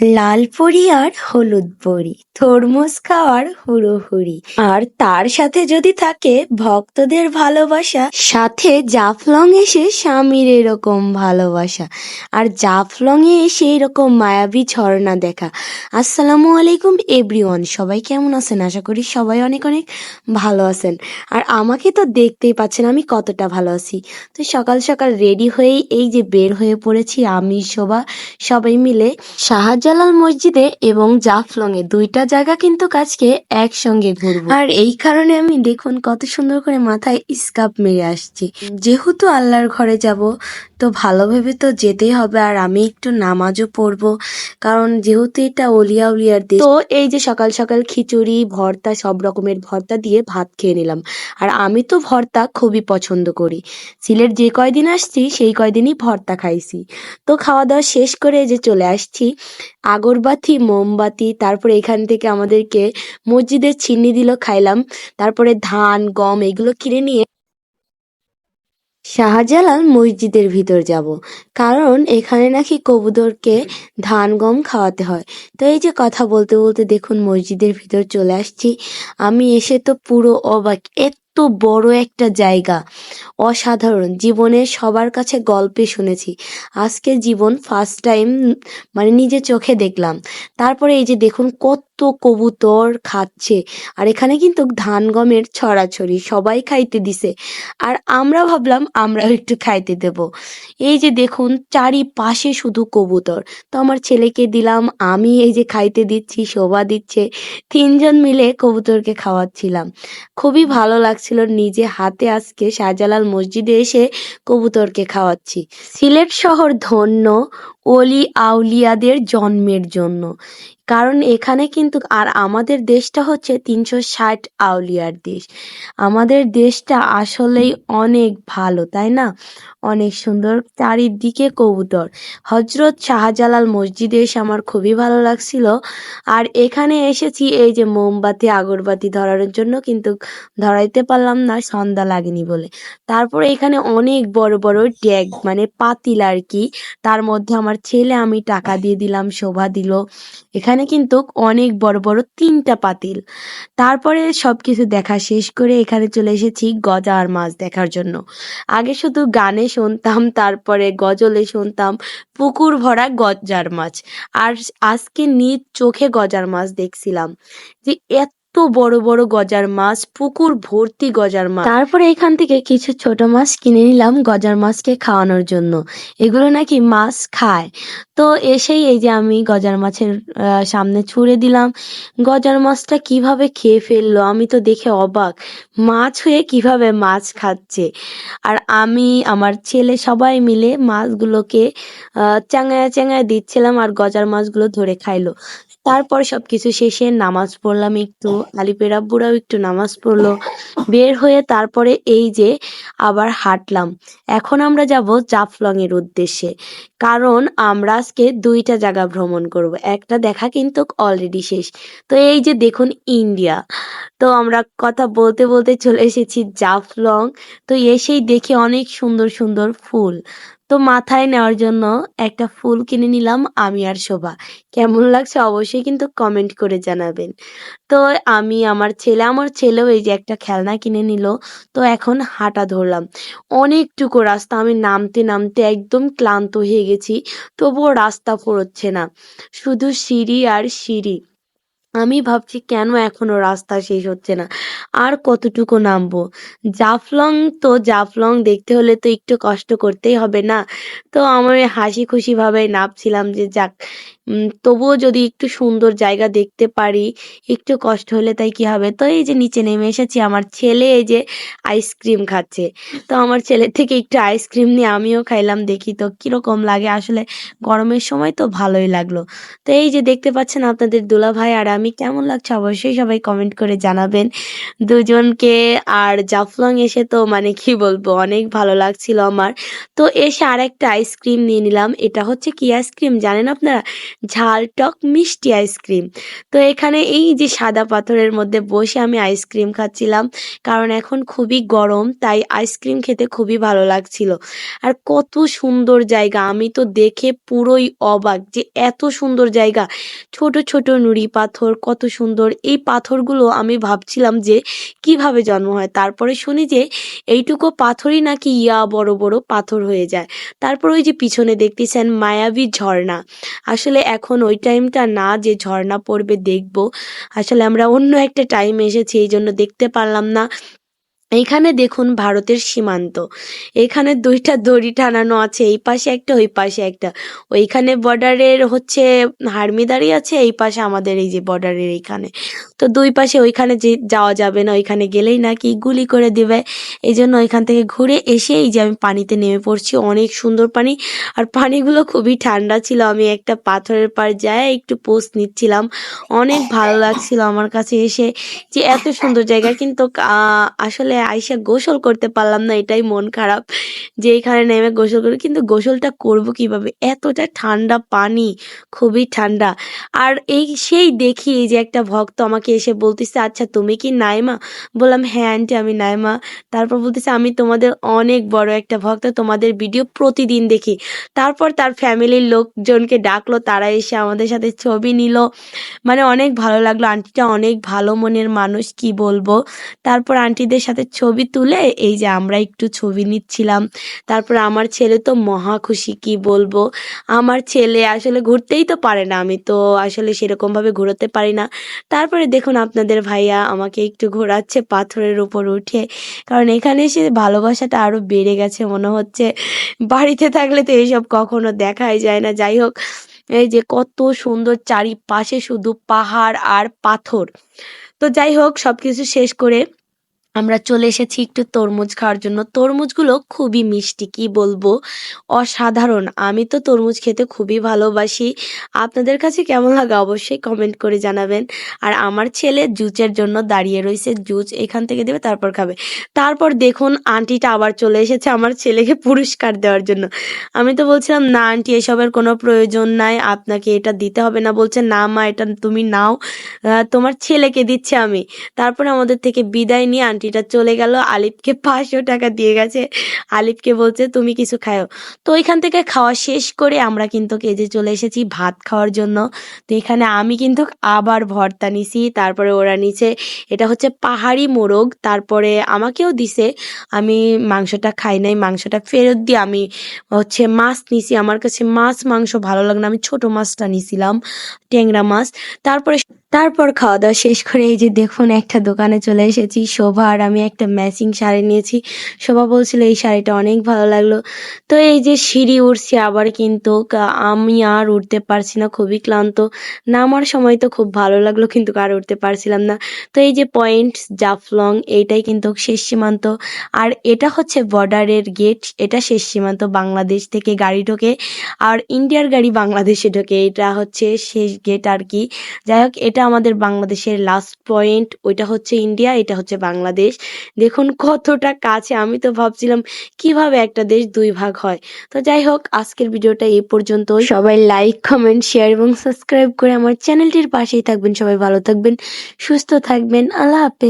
লাল পরি আর হলুদ পরি, তরমুজ খাওয়ার হুড়োহুড়ি। আর তার সাথে যদি থাকে ভক্তদের ভালোবাসা, সাথে জাফলং এসে স্বামীর এরকম ভালোবাসা। আর জাফলং এ এসে এরকম মায়াবী ঝর্ণা দেখা। আসসালামু আলাইকুম এভরিওয়ান, সবাই কেমন আছেন? আশা করি সবাই অনেক অনেক ভালো আছেন। আর আমাকে তো দেখতেই পাচ্ছেন আমি কতটা ভালো আছি। তো সকাল সকাল রেডি হয়েই এই যে বের হয়ে পড়েছি আমি, শোভা, সবাই মিলে শাহজালাল মসজিদে এবং জাফলং এ দুইটা জায়গা কিন্তু কাজকে একসঙ্গে ঘুরবো। আর এই কারণে আমি দেখুন কত সুন্দর করে মাথায় স্কাপ মেরে আসছি। যেহেতু আল্লাহর ঘরে যাব তো ভালোভাবে তো যেতেই হবে, আর আমি একটু নামাজও পড়ব। কারণ যেহেতু এটা অলিয়া উলিয়ার দেশ, তো এই যে সকাল সকাল খিচুড়ি, ভর্তা, সব রকমের ভর্তা দিয়ে ভাত খেয়ে নিলাম। আর আমি তো ভর্তা খুবই পছন্দ করি। সিলেট যে কয়দিন আসছি, সেই কয়দিনই ভর্তা খাইছি। তো খাওয়া দাওয়া শেষ করে যে চলে আসছি। আগরবাতি, মোমবাতি, তারপরে এখান থেকে আমাদেরকে মসজিদের চিনি দিল, খাইলাম। তারপরে ধান, গম, এগুলো কিনে নিয়ে শাহজালাল মসজিদের ভিতর যাব। কারণ এখানে নাকি কবুতরকে ধান, গম খাওয়াতে হয়। তো এই যে কথা বলতে বলতে দেখুন মসজিদের ভিতর চলে আসছি। আমি এসে তো পুরো অবাক, এত বড় একটা জায়গা। অসাধারণ জীবনে সবার কাছে গল্পে শুনেছি। আজকে জীবন ফার্স্ট টাইম মানে নিজে চোখে দেখলাম। তারপরে এই যে দেখুন কত কবুতর খাচ্ছে। আর এখানে কিন্তু ধান, গমের ছড়াছড়ি সবাই খাইতে দিছে। আর আমরা ভাবলাম আমরাও একটু খাইতে দেব। এই যে দেখুন, চারিপাশে শুধু কবুতর। তো আমার ছেলেকে দিলাম, আমি এই যে খাইতে দিচ্ছি, শোভা দিচ্ছে। তিনজন মিলে কবুতরকে খাওয়াচ্ছিলাম। খুবই ভালো লাগছিল, নিজে হাতে আজকে শাহজালাল মসজিদে এসে কবুতরকে খাওয়াচ্ছি। সিলেট শহর ধন্য অলি আউলিয়াদের জন্মের জন্য। কারণ এখানে কিন্তু আর আমাদের দেশটা হচ্ছে তিনশো ষাট আউলিয়ার দেশ। আমাদের দেশটা আসলেই অনেক ভালো, তাই না? অনেক সুন্দর। চারিদিকে কবুতর। হজরত শাহজালাল মসজিদে এসে আমার খুবই ভালো লাগছিল। আর এখানে এসেছি এই যে মোমবাতি, আগরবাতি ধরার জন্য কিন্তু ধরাইতে পারলাম না, সন্ধ্যা লাগেনি বলে। তারপরে এখানে অনেক বড় বড় ড্যাগ মানে পাতিল আর কি। তার মধ্যে আমার ছেলে, আমি টাকা দিয়ে দিলাম, শোভা দিল। এখানে কিন্তু অনেক বড় বড় তিনটা পাতিল। তারপরে সব কিছু দেখা শেষ করে এখানে চলে এসেছি গজা আর মাছ দেখার জন্য। আগে শুধু গানে শুনতাম, তারপরে গজলে শুনতাম, পুকুর ভরা গজার মাছ। আর আজকে নিজ চোখে গজার মাছ দেখছিলাম যে, এত বড় বড় গজার মাছ, পুকুর ভর্তি গজার মাছ। তারপরে এখান থেকে কিছু ছোট মাছ কিনে নিলাম গজার মাছকে খাওয়ানোর জন্য। এগুলো নাকি মাছ খায়। তো এসেই এই যে আমি গজার মাছের সামনে ছুঁড়ে দিলাম। গজার মাছটা কীভাবে খেয়ে ফেলল আমি তো দেখে অবাক। মাছ হয়ে কীভাবে মাছ খাচ্ছে? আর আমি, আমার ছেলে সবাই মিলে মাছগুলোকে চ্যাঙায় চ্যাঙায় দিচ্ছিলাম আর গজার মাছগুলো ধরে খাইলো। তারপর সবকিছু শেষে নামাজ পড়লাম একটু আলিপের আব্বুরাও একটু নামাজ পড়ল। বের হয়ে তারপরে এই যে আবার হাঁটলাম। এখন আমরা যাব জাফলং এর উদ্দেশ্যে। কারণ আমরা আজকে দুইটা জায়গা ভ্রমণ করব। একটা দেখা কিন্তু অলরেডি শেষ। তো এই যে দেখুন ইন্ডিয়া। তো আমরা কথা বলতে বলতে চলে এসেছি জাফলং। তো এসেই দেখি অনেক সুন্দর সুন্দর ফুল। তো মাথায় নেওয়ার জন্য একটা ফুল কিনে নিলাম আমি আর শোভা। কেমন লাগছে অবশ্যই কিন্তু কমেন্ট করে জানাবেন। তো আমি আমার ছেলে, আমার ছেলেও এই যে একটা খেলনা কিনে নিল, তো এখন হাঁটা ধরলাম। অনেকটুকু রাস্তা, আমি নামতে নামতে একদম ক্লান্ত হয়ে গেছি, তবুও রাস্তা ফুরোচ্ছে না। শুধু সিঁড়ি আর সিঁড়ি। আমি ভাবছি কেন এখনও রাস্তা শেষ হচ্ছে না? আর কতটুকু নামবো? জাফলং তো জাফলং, দেখতে হলে তো একটু কষ্ট করতেই হবে না? তো আমি হাসি খুশি ভাবে নামছিলাম যে যাক তবুও যদি একটু সুন্দর জায়গা দেখতে পারি, একটু কষ্ট হলে তাই কি হবে? তো এই যে নিচে নেমে এসেছি, আমার ছেলে এই যে আইসক্রিম খাচ্ছে। তো আমার ছেলের থেকে একটু আইসক্রিম নিয়ে আমিও খাইলাম, দেখি তো কীরকম লাগে। আসলে গরমের সময় তো ভালোই লাগল। তো এই যে দেখতে পাচ্ছেন আপনাদের দুলা ভাই আর কেমন লাগছে অবশ্যই সবাই কমেন্ট করে জানাবেন। দুজনকে আর জাফলং এসে তো মানে কি বলব, অনেক ভালো লাগছিল আমার। তো এসে আরেকটা আইসক্রিম নিয়ে নিলাম, এটা হচ্ছে কি আইসক্রিম জানেন আপনারা? ঝাল টক মিষ্টি আইসক্রিম তো এখানে এই যে সাদা পাথরের মধ্যে বসে আমি আইসক্রিম খাচ্ছিলাম, কারণ এখন খুবই গরম, তাই আইসক্রিম খেতে খুবই ভালো লাগছিল। আর কত সুন্দর জায়গা, আমি তো দেখে পুরোই অবাক যে এত সুন্দর জায়গা। ছোট ছোট নুড়ি পাথর কত সুন্দর। এই পাথরগুলো আমি ভাবছিলাম যে কীভাবে জন্ম হয়। তারপরে শুনি যে এইটুকু পাথরই নাকি ইয়া বড় বড় পাথর হয়ে যায়। তারপর ওই যে পিছনে দেখতেছেন মায়াবী ঝর্ণা। আসলে এখন ওই টাইমটা না যে ঝর্ণা পড়বে দেখব। আসলে আমরা অন্য একটা টাইম এসেছি এই জন্য দেখতে পারলাম না। এইখানে দেখুন ভারতের সীমান্ত। এখানে দুইটা দড়ি টানানো আছে, এই পাশে একটা, ওই পাশে একটা। ওইখানে বর্ডারের হচ্ছে হার্মি দাঁড়িয়ে আছে, এই পাশে আমাদের এই যে বর্ডারের এইখানে। তো দুই পাশে ওইখানে যে যাওয়া যাবে না, ওইখানে গেলেই নাকি গুলি করে দেবে। এই জন্য ওইখান থেকে ঘুরে এসে এই যে আমি পানিতে নেমে পড়ছি, অনেক সুন্দর পানি। আর পানিগুলো খুবই ঠান্ডা ছিল, আমি একটা পাথরের পার যায় একটু পোস্ট নিচ্ছিলাম। অনেক ভালো লাগছিল আমার কাছে এসে যে এত সুন্দর জায়গা, কিন্তু আসলে আইসা গোসল করতে পারলাম না এটাই মন খারাপ। যে এখানে নেমে গোসল করি কিন্তু গোসলটা করব কীভাবে? এতটা ঠান্ডা পানি, খুবই ঠান্ডা। আর এই সেই দেখি যে একটা ভক্ত আমাকে এসে বলতেছে আচ্ছা তুমি কি নাইমা? বললাম হ্যাঁ আন্টি, আমি নাইমা। তারপর বলতেছে, আমি তোমাদের অনেক বড় একটা ভক্ত, তোমাদের ভিডিও প্রতিদিন দেখি। তারপর তার ফ্যামিলির লোকজনকে ডাকলো, তারা এসে আমাদের সাথে ছবি নিল। মানে অনেক ভালো লাগল, আন্টিটা অনেক ভালো মনের মানুষ, কি বলব? তারপর আন্টিদের সাথে ছবি তুলে, এই যে আমরা একটু ছবি নিচ্ছিলাম। তারপর আমার ছেলে তো মহা খুশি, কি বলব? আমার ছেলে আসলে ঘুরতেই তো পারে না, আমি তো আসলে সেরকম ভাবে ঘোরাতে পারি না। তারপরে দেখুন আপনাদের ভাইয়া আমাকে একটু ঘোরাচ্ছে পাথরের উপর উঠে, কারণ এখানে এসে ভালোবাসাটা আরও বেড়ে গেছে মনে হচ্ছে। বাড়িতে থাকলে তো এইসব কখনো দেখাই যায় না। যাই হোক, এই যে কত সুন্দর চারিপাশে শুধু পাহাড় আর পাথর। তো যাই হোক, সবকিছু শেষ করে আমরা চলে এসেছি একটু তরমুজ খাওয়ার জন্য। তরমুজগুলো খুবই মিষ্টি, কি বলব? অসাধারণ। আমি তো তরমুজ খেতে খুবই ভালোবাসি। আপনাদের কাছে কেমন লাগে অবশ্যই কমেন্ট করে জানাবেন। আর আমার ছেলে জুচের জন্য দাঁড়িয়ে রয়েছে। জুচ এখান থেকে দেবে, তারপর খাবে। তারপর দেখুন, আন্টিটা আবার চলে এসেছে আমার ছেলেকে পুরস্কার দেওয়ার জন্য। আমি তো বলছিলাম, না আন্টি, এসবের কোনো প্রয়োজন নাই। আপনাকে এটা দিতে হবে না। বলছে, না মা, এটা তুমি নাও। তোমার ছেলেকে দিচ্ছে আমি। তারপরে আমাদের থেকে বিদায় নিয়ে আন্টিটা চলে গেল, আলিফকে পাঁচশো টাকা দিয়ে গেছে। আলিফকে বলছে, তুমি কিছু খাও তো ওইখান থেকে খাওয়া শেষ করে আমরা কিন্তু কেজে চলে এসেছি ভাত খাওয়ার জন্য। তো এখানে আমি কিন্তু আবার ভর্তা নিছি, তারপরে ওরা নিচে এটা হচ্ছে পাহাড়ি মোরগ, তারপরে আমাকেও দিছে। আমি মাংসটা খাই নাই, মাংসটা ফেরত দিয়ে আমি হচ্ছে মাছ নিছি। আমার কাছে মাছ, মাংস ভালো লাগে না, আমি ছোট মাছটা নিছিলাম, ট্যাংরা মাছ। তারপরে তারপর খাওয়া দাওয়া শেষ করে এই যে দেখুন একটা দোকানে চলে এসেছি, শোভা আর আমি একটা ম্যাচিং শাড়ি নিয়েছি। শোভা বলছিল, এই শাড়িটা অনেক ভালো লাগল। তো এই যে সিঁড়ি উঠছি আবার কিন্তু আমি আর উঠতে পারছি না, খুবই ক্লান্ত। নামার সময় তো খুব ভালো লাগল, কিন্তু আর উঠতে পারছিলাম না। তো এই যে পয়েন্ট জাফলং, এইটাই কিন্তু শেষ সীমান্ত। আর এটা হচ্ছে বর্ডারের গেট এটা শেষ সীমান্ত বাংলাদেশ থেকে গাড়ি ঢোকে, আর ইন্ডিয়ার গাড়ি বাংলাদেশে ঢোকে। এটা হচ্ছে শেষ গেট আর কি। যাই হোক এটা আমাদের বাংলাদেশের লাস্ট পয়েন্ট ওইটা হচ্ছে ইন্ডিয়া এটা হচ্ছে বাংলাদেশ। দেখুন কতটা কাছে, আমি তো ভাবছিলাম কীভাবে একটা দেশ দুই ভাগ হয়। তো যাই হোক, আজকের ভিডিওটা এই পর্যন্ত সবাই লাইক কমেন্ট শেয়ার এবং সাবস্ক্রাইব করে আমার চ্যানেলটির পাশেই থাকবেন। সবাই ভালো থাকবেন, সুস্থ থাকবেন। আল্লাহ হাফেজ।